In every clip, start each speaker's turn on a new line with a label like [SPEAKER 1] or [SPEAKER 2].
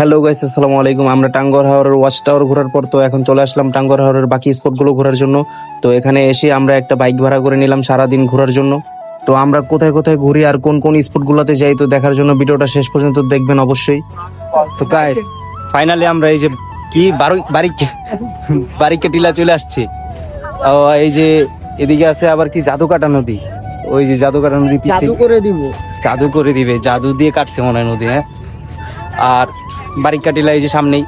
[SPEAKER 1] Hello guys আসসালামু আলাইকুম। আমরা টাঙ্গর হাওরের ওয়াচ টাওয়ার ঘোরার পর তো এখন চলে আসলাম টাঙ্গর হাওরের বাকি স্পটগুলো ঘোরার জন্য। তো এখানে এসে আমরা একটা বাইক ভাড়া করে নিলাম সারাদিন ঘোরার জন্য। তো আমরা কোথায় কোথায় ঘুরি আর কোন কোন স্পটগুলোতে যাই তো দেখার জন্য ভিডিওটা শেষ পর্যন্ত দেখবেন অবশ্যই। তো গাইস ফাইনালি আমরা এই যে কি বারো- বারিক বারিকে টিলা চলে আসছে। ও, এই যে এদিকে আছে আবার কি জাদুকাটা নদী। ওই যে জাদুকাটা নদী
[SPEAKER 2] জাদু করে দিব।
[SPEAKER 1] জাদু করে দিবে জাদু দিয়ে কাটছে মনে হয় নদী হ্যাঁ? আর বারিকাটিলা এই যে সামনেই।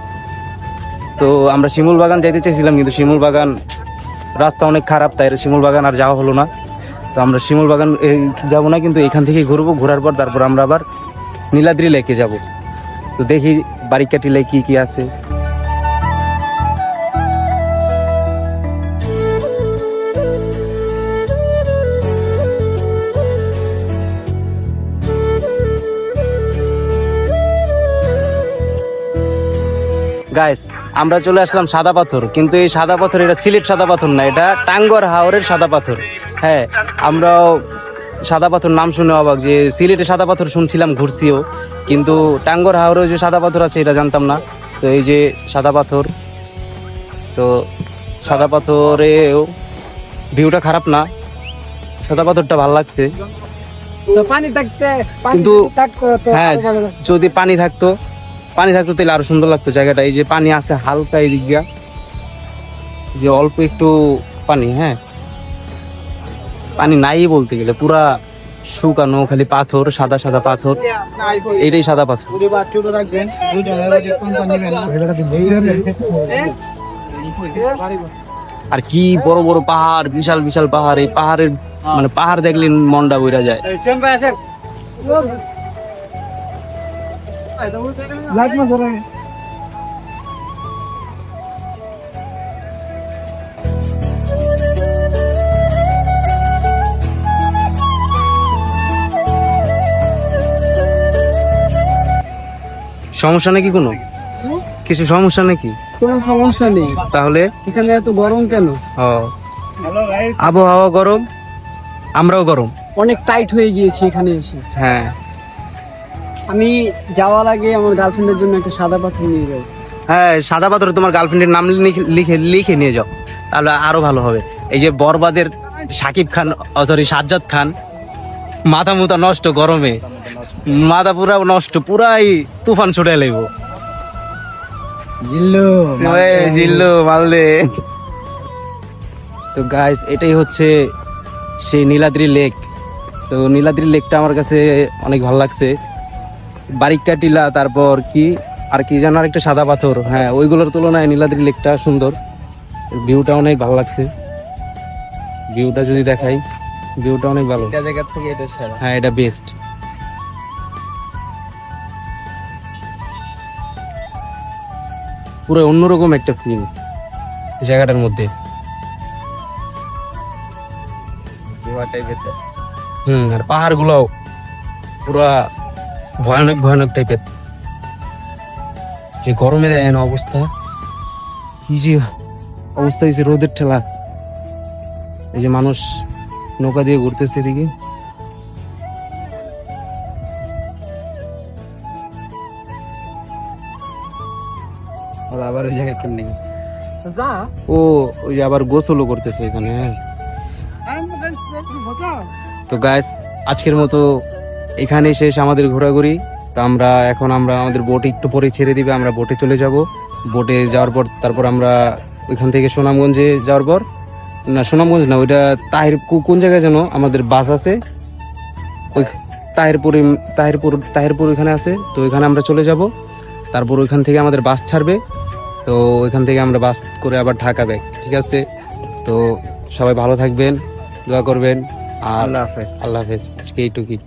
[SPEAKER 1] তো আমরা শিমুল বাগান যাইতে চাইছিলাম কিন্তু শিমুল বাগান রাস্তা অনেক খারাপ, তাই শিমুল বাগান আর যাওয়া হলো না। তো আমরা শিমুল বাগান যাব না, কিন্তু এখান থেকে ঘুরবো, ঘোরার পর তারপর আমরা আবার নীলাদ্রি লেকে যাব। তো দেখি বারিকাটিলায় কি কি আছে। গাইস আমরা চলে আসলাম সাদা পাথর কিন্তু এই সাদা পাথর এটা সিলেট সাদা পাথর না এটা টাঙ্গর হাওরের সাদা পাথর। হ্যাঁ আমরাও সাদা পাথর নাম শুনে অবাক যে সিলেটে সাদা পাথর শুনছিলাম ঘুরছিও কিন্তু টাঙ্গর হাওরে যে সাদা পাথর আছে এটা জানতাম না। তো এই যে সাদা পাথর তো সাদা পাথরেও ভিউটা খারাপ না সাদা পাথরটা ভালো লাগছে। কিন্তু হ্যাঁ। যদি পানি থাকতো পানি থাকতো তাহলে আরও সুন্দর লাগতো জায়গাটা। এই যে পানি আছে হালকা এই যে অল্প একটু পানি হ্যাঁ। পানি নাই বলতে গেলে, পুরা শুকানো, খালি পাথর, সাদা সাদা পাথর। এটাই সাদা পাথর। আর কি বড় বড় পাহাড়, বিশাল বিশাল পাহাড়। এই পাহাড়ের মানে পাহাড় দেখলে মনটা বইরা যায়।
[SPEAKER 2] লাগবে ধরে।
[SPEAKER 1] সমস্যা নাকি কোনো? কিছু সমস্যা নাকি?
[SPEAKER 2] কোনো সমস্যা নেই।
[SPEAKER 1] তাহলে?
[SPEAKER 2] এখানে এত গরম কেন?
[SPEAKER 1] ও। আবহাওয়া গরম আমরাও গরম।
[SPEAKER 2] অনেক টাইট হয়ে গিয়েছি এখানে এসে।
[SPEAKER 1] হ্যাঁ।
[SPEAKER 2] আমি যাওয়ার আগে আমার গার্লফ্রেন্ডের জন্য একটা সাদা পাথর নিয়ে যাব
[SPEAKER 1] হ্যাঁ সাদা পাথরে তোমার গার্লফ্রেন্ডের নাম লিখে- লিখে নিয়ে যাও। তাহলে আরও ভালো হবে। এই যে বরবাদের সাকিব খান সরি সাজ্জাদ খান মাথা মুথা নষ্ট গরমে। মাথা পুরা নষ্ট পুরাই তুফান ছুটে লাগব
[SPEAKER 2] জিল্লু
[SPEAKER 1] জিল্লু মালদে তো গাইস এটাই হচ্ছে সেই নীলাদ্রি লেক তো নীলাদ্রি লেকটা আমার কাছে অনেক ভালো লাগছে। বারিকা টিলা তারপর কি আর কি যেন একটা সাদা পাথর। হ্যাঁ ওইগুলোর তুলনায় নীলাদ্রি লেকটা সুন্দর। ভিউটা অনেক ভালো লাগছে। ভিউটা যদি দেখাই ভিউটা অনেক ভালো।
[SPEAKER 2] জায়গা থেকে এটা সেরা।
[SPEAKER 1] হ্যাঁ এটা বেস্ট পুরো অন্যরকম একটা ফিল জায়গাটার মধ্যে। হুম আর পাহাড়গুলো পুরা ভয়ানক ভয়ানক টাইপের এই গরমে দেখেন অবস্থা। কি যে অবস্থা হয়েছে রোদের ঠেলা। এই যে মানুষ নৌকা দিয়ে ঘুরতেছে এদিকে।
[SPEAKER 2] আবার ওই জায়গায় কেমনি
[SPEAKER 1] ও ওই আবার গোসলও করতেছে এখানে হ্যাঁ। তো গাইস আজকের মতো এখানেই শেষ আমাদের ঘোরাঘুরি। তো আমরা এখন আমরা আমাদের বোট একটু পরে ছেড়ে দিবে আমরা বোটে চলে যাব। বোটে যাওয়ার পর তারপর আমরা ওইখান থেকে সুনামগঞ্জে যাওয়ার পর না সুনামগঞ্জ না ওইটা তাহির কোন জায়গায় যেন আমাদের বাস আছে? ওই তাহিরপুরে তাহিরপুর তাহিরপুর ওইখানে আছে তো ওইখানে আমরা চলে যাব। তারপর ওইখান থেকে আমাদের বাস ছাড়বে। তো ওইখান থেকে আমরা বাস করে আবার ঢাকা ব্যাগ ঠিক আছে? তো সবাই ভালো থাকবেন দোয়া করবেন আর
[SPEAKER 2] আল্লাহ হাফেজ।
[SPEAKER 1] আল্লাহ হাফেজ। আজকে এইটুকুই।